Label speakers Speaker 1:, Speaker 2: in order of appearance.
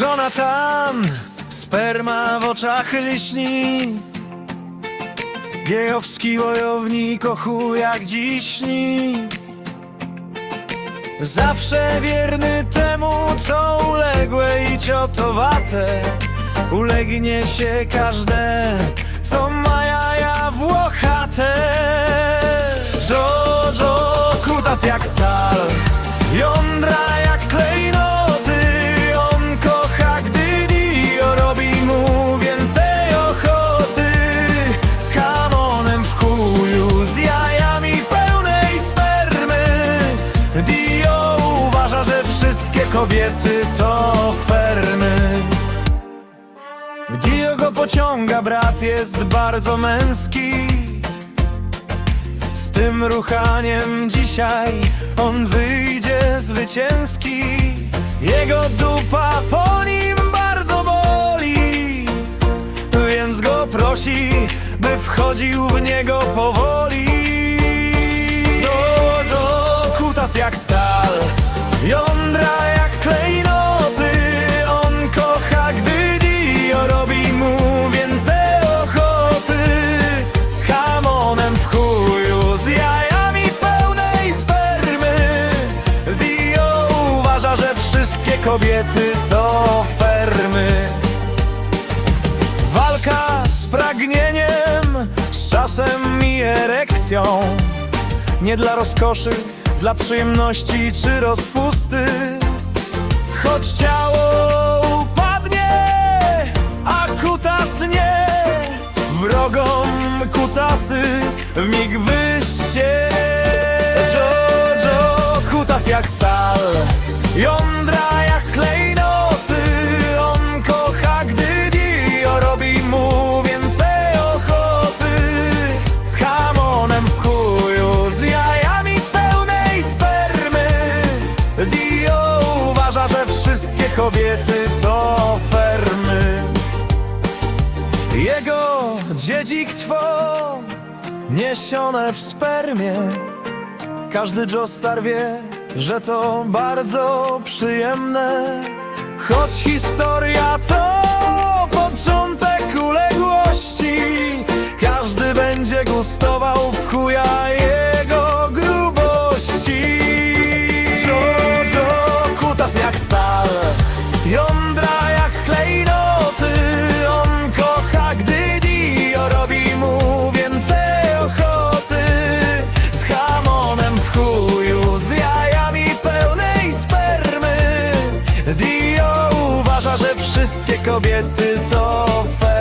Speaker 1: Jonathan, sperma w oczach liśni. Gejowski wojownik o chuj jak dziś śni Zawsze wierny temu, co uległe i ciotowate. Ulegnie się każde, co ma jaja włochate. Jojo, kutas jak stal kobiety to fermy. Dio go pociąga, brat jest bardzo męski. Z tym ruchaniem dzisiaj on wyjdzie zwycięski. Jego dupa po nim bardzo boli Więc go prosi, by wchodził w niego powoli. Jojo, kutas jak stal Jądra jak kobiety to fermy. Walka z pragnieniem, z czasem i erekcją. Nie dla rozkoszy, dla przyjemności czy rozpusty. Choć ciało upadnie, a kutas nie Wrogom kutasy w mig wyście. Jojo, kutas jak stal że wszystkie kobiety to fermy. Jego dziedzictwo niesione w spermie. Każdy Joestar wie, że to bardzo przyjemne. Choć historia to wszystkie kobiety to fermy